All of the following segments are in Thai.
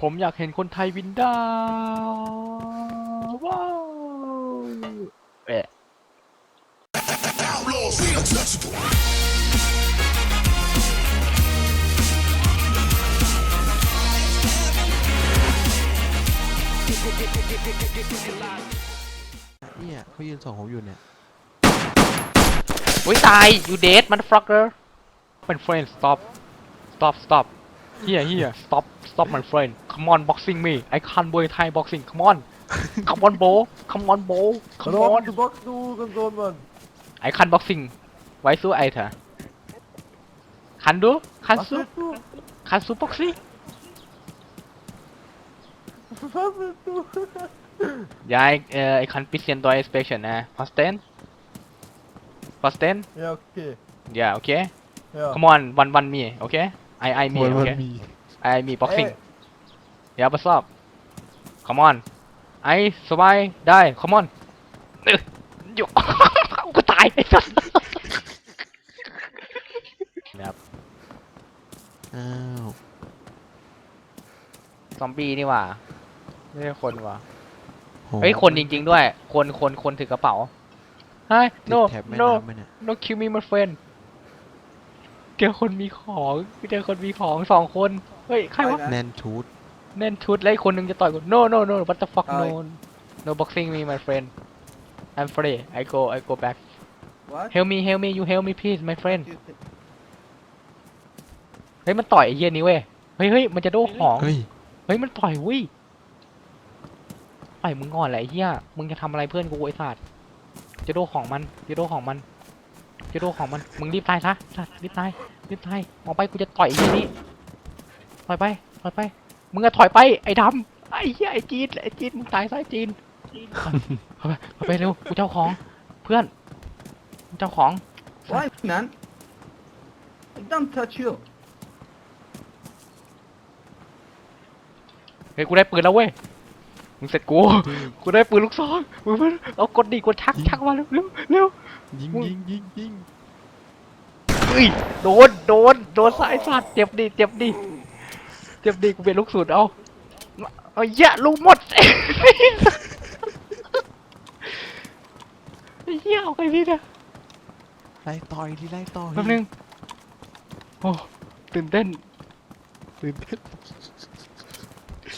ผมอยากเห็นคนไทยวินดาวว้าวเอ๊ะ Outlaws, we untouchable. เนี่ยเขายืนส่องผมอยู่เนี่ยอุ้ยตาย you dead motherfucker เป็น friend stop stop stop here here stop stop my friend come on boxing me I can't boy Thai boxing come on come on bro come on bro come Waarom on de bak doen kantoor man? I can't boxing ไว้สู้ไอ้เถอะคันดูคัน Wat สู้ is toe? คันสู้ boxing Wat is toe? Ja, ik, eh, ik ga een beetje door inspection, hè. Verstehen? Verstehen? Ja, oké. Ja, okay. Ja. Come on, one one me, okay? I I me, วันวัน okay? มี I me boxing. Hey. Yeah, what's up? Come on. I สบายได้ come on เอ้ยอยู่กูตายไอ้สัสนะครับอ้าวซอมบี้นี่หว่าไม่ใช่คนว่ะโหเฮ้ยคนจริง ๆ ด้วย คนคนคนถือกระเป๋า Hi ติด no แถบแม่ no น้ำไหมเนี่ย no kill me my friend เจอคนมีของเจอคนมีของสองคน เฮ้ย ใครวะ Hi, man. แน่นชุดแน่นชุดแล้วอีกคนนึงจะต่อยกู no no no what the fuck no Hi. no boxing me my friend I'm free I go I go back What? help me help me you help me please my friend You think- เฮ้ยมันต่อยไอ้เหี้ยนี้เว้ย เฮ้ยเฮ้ยมันจะโดนของ เฮ้ยเฮ้ยมันต่อยเว้ยต่อยมึงก่อนแหละไอ้เหี้ย มึงจะทำอะไรเพื่อนกูไอ้สัตว์จะโดนของมันจะโดนของมันจะ โดนของมัน มึงรีบตายซะสัตว์รีบตาย รีบตายออกไปกูจะต่อยไอ้เหี้ยนี้ถอยไป ถอยไป มึงอะถอยไป ไอ้ดำ ไอ้เหี้ย ไอ้จีน ไอ้จีน มึงตายซะไอ้จีนถอยไปถอยไปเร็ว กูเจ้าของ เพื่อนกูเจ้าของ Why, man? I don't touch you. เฮ้ย กูได้ปืนแล้วเว้ย มึงเสร็จกู กูได้ปืนลูกซองมึงเพิ่งเอากดดีกดชักชักมาเร็วเร็วเร็วยิงอุ้ยยิงยิงยิงเฮ้ยโดนโดนโดนสายสัตว์เจ็บดิเจ็บดิเจ็บดิกูเป็นลูกสูตรเอาเอาเยอะลูกหมดไอ้เหี้ยเอาไปพี่เนี่ยไล่ต่อยดิไล่ต่อยแป๊บนึงโอ้ตื่นเต้นตื่นเต้นเป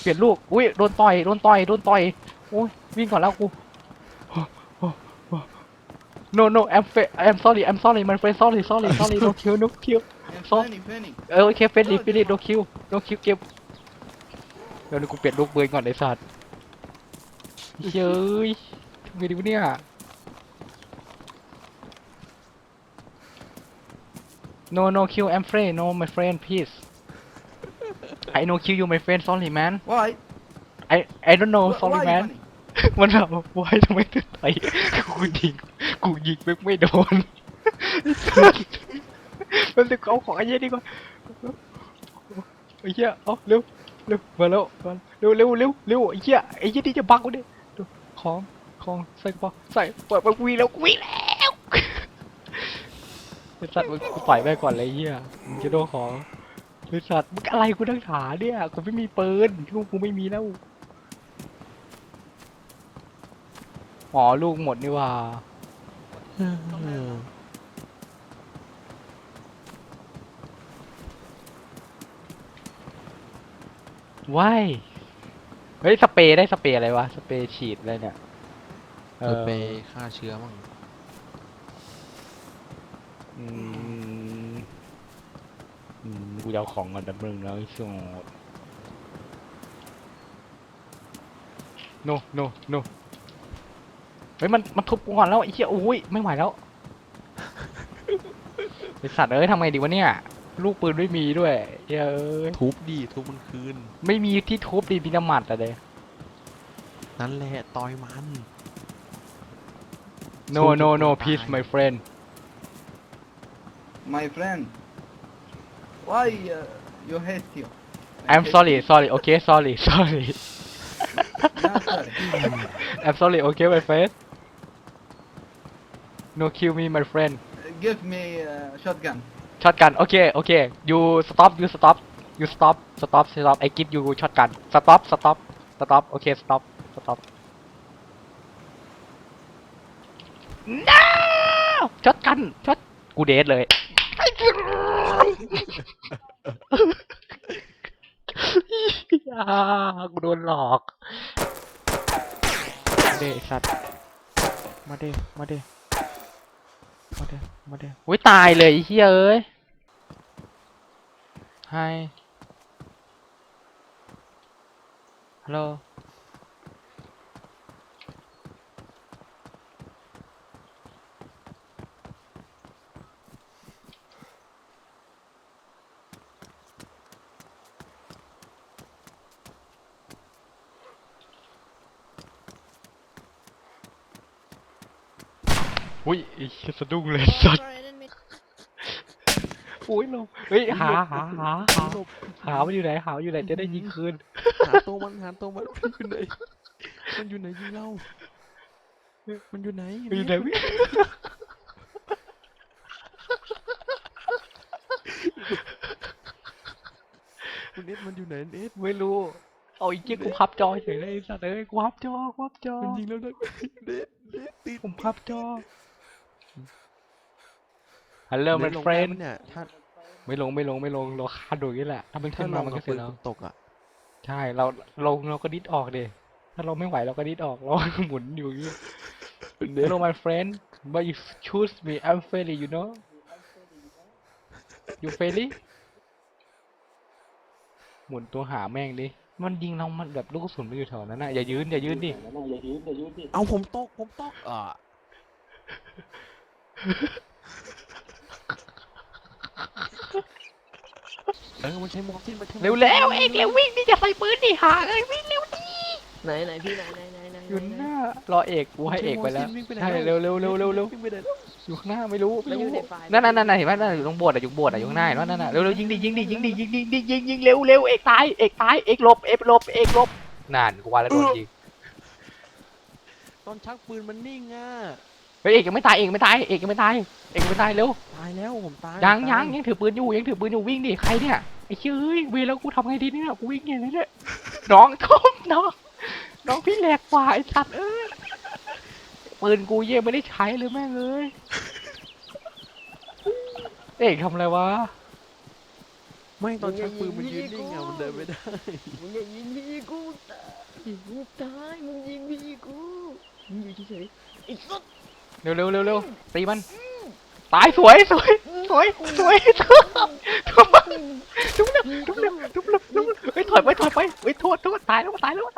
ลี่ยนลูก อุ้ยโดนต่อยโดนต่อยโดนต่อยโอ้ยวิ่งก่อนแล้วกู no no I'm fa- I'm sorry I'm sorry my friend sorry sorry sorry no kill no kill I'm So- funny, funny. เออโอเคเฟรนลี่เฟรนลี่ no kill no kill เก็บเดี๋ยวกูเปลี่ยนลูกปืนก่อนไอ้สัตว์เฮ้ยทำไงดีวะเนี่ย no no kill I'm friend no my friend please I no kill you my friend sorry man Why? I I don't know Wh- sorry why, man funny? มันแบบวายทำไมถึงไปกูยิงกูยิงไม่ไม่โดนมันจะเอาของไอ้เหี้ยดีกว่าไอ้เหี้ยเอาเร็วเร็วมาแล้วมาเร็วเร็วเร็วเร็วไอ้เหี้ยไอ้เหี้ยนี่จะบังกูดิดูของของใส่กระเป๋าใส่เปิดไปวีแล้ววีแล้วไอ้สัตว์มึงกูปล่อยไปก่อนเลยไอ้เหี้ยมึงจะโดนของ ไอ้สัตว์มึงอะไรกูตั้งขาเนี่ยกูไม่มีปืนลูกกูไม่มีแล้วอ๋อลูกหมดนี่หว่าเออว้ายเฮ้ยสเปรย์ได้สเปรย์อะไรวะสเปรย์ฉีดอะไรเนี่ยเออไปฆ่าเชื้อมั่งอืมอืม กูจะเอาของก่อนดับนึงนะไอ้สด no no no เฮ้ยมันมันทุบกูก่อนแล้วไอ้เหี้ยโอ้ยไม่ไหวแล้วไอสัตว์เอ้ยทำไงดีวะเนี่ย ลูกปืนไม่มีด้วยเหี้ยเอ้ยทุบดิทุบมันคืน ไม่มีที่ทุบดีพินามัดอะเด้นั่นแหละต่อยมัน no สู้ no จน no ตัว please ตาย my friend My friend. Why uh, you hate you? I I'm hate sorry you. sorry okay sorry sorry No, sorry. I'm sorry okay my friend no kill me my friend Uh, Give me uh, shotgun. shotgun okay okay you stop you stop you stop stop stop I give you shotgun stop stop stop โอเค stop stop no ช็อตกันช็อตกูเดทเลย อ่ากูโดนหลอกมาเดสัตว์มาเดมาเดมาเดมาเดอุ้ยตายเลยไอ้เฮียเอ้ยไฮฮัลโหล อุ้ยไอ้เหี้ยสะดุ้งเลยสัตว์ Sorry, I didn't mean. อุ้ยลงเฮ้ยหาหาหาหาหลบหามันอยู่ไหนหามันอยู่ไหนจะได้ยิงคืนหาตัวมันหาตัวมันมันอยู่ไหนมันอยู่ไหนยิงเรามันอยู่ไหนมันอยู่ไหนวิคุณเอ็ดมันอยู่ไหนเอ็ดไม่รู้เอาอีกเจ๊กูพับจอเฉยเลยไอ้สัตว์เอ้ยกูพับจอกูพับจอมันยิงแล้วนะเด็ดเด็ดติดผมพับจอ ฮัลโหลมันดลงเฟรได้นไหมเนี่ยถ้าไม่ลงไม่ลงไม่ลงเราคาดโดยนี่แหละ ถ้ามันถ้าขึ้นเรามามันกัก็บเสร็ปืจนแล้วตกอะใช่เราลงเราก็ดิดออกเดถ้าเราไม่ไหวเราก็ดิดออกเราหมุนอยู่อย่างงี้ Hello my friend but you choose me I'm friendly you know you friendly หมุนตัวหาแม่งดิมันยิงเรามันแบบลูกกระสุนมันอยู่แถวนั้นน่ะอย่ายืนอย่ายืนดิเอาผมตกผมตกอะ เออมันใช้มอร์ทินมันใช้เร็วแล้วเอกเร็ววิ่งดิอย่าใส่ปืนดิหาเอ้ยวิ่งเร็วดิไหนไหนพี่ไหนไหนไหนไหนอยู่หน้ารอเอกกูให้เอกไปแล้วใช่เร็วเร็วเร็วเร็วเร็ววิ่งไปไหนแล้วอยู่ข้างหน้าไม่รู้แล้ไม่วอยู่รู้ในไฟล์นั่นนั่นนั่นเห็นไหมนั่นอยู่ตรงโบสถ์อะอยู่โบสถ์อะอยู่ข้างหน้าเห็นไหมนั่นน่ะเร็วเร็วยิงดิยิงดิยิงดิยิงดิยิงดิยิงยิงเร็วเร็วเอกตายเอกตายเอกหลบเอกหลบเอกหลบนั่นกูว่าแล้วโดนยิงตอนชักปืนมันนิ่งอะเฮ้ยเอกยังไม่ตายเอกยังไม่ตายเอกยังไม่ตายเอกยังไม่ตายเร็วตายแล้วผมตายยังตายังยังถือปืนอยู่ยังถือปืนอยู่วิ่งดิใครเนี่ยไอ้เชื่ยเอ้ยเวรแล้วกูทำไงดีเนี่ยกูวิ่งอย่างนี้เนี่ยน้องทอมน้องน้องพี่แหลกกว่าไอ้สัตว์เอ้ยปืนกูเย่ไม่ได้ใช้เลยแม่งเอ้ยเอกทำอะไรวะไม่ตอนชักปืนมันยืนนิ่งอะมันเดินไม่ได้มึงอย่ายิงพี่กูตายมึงตายมึงยิงพี่กูมึงอยู่เฉยๆไอ้สัส เร็วเร็วเร็วเร็วตีมัน ตายสวยสวยสวยสวยทุบทุบทุบทุบทุบทุบทุบเฮ้ยถอยไปถอยไปเฮ้ยโทษโทษตายแล้วตายแล้วตายแล้ว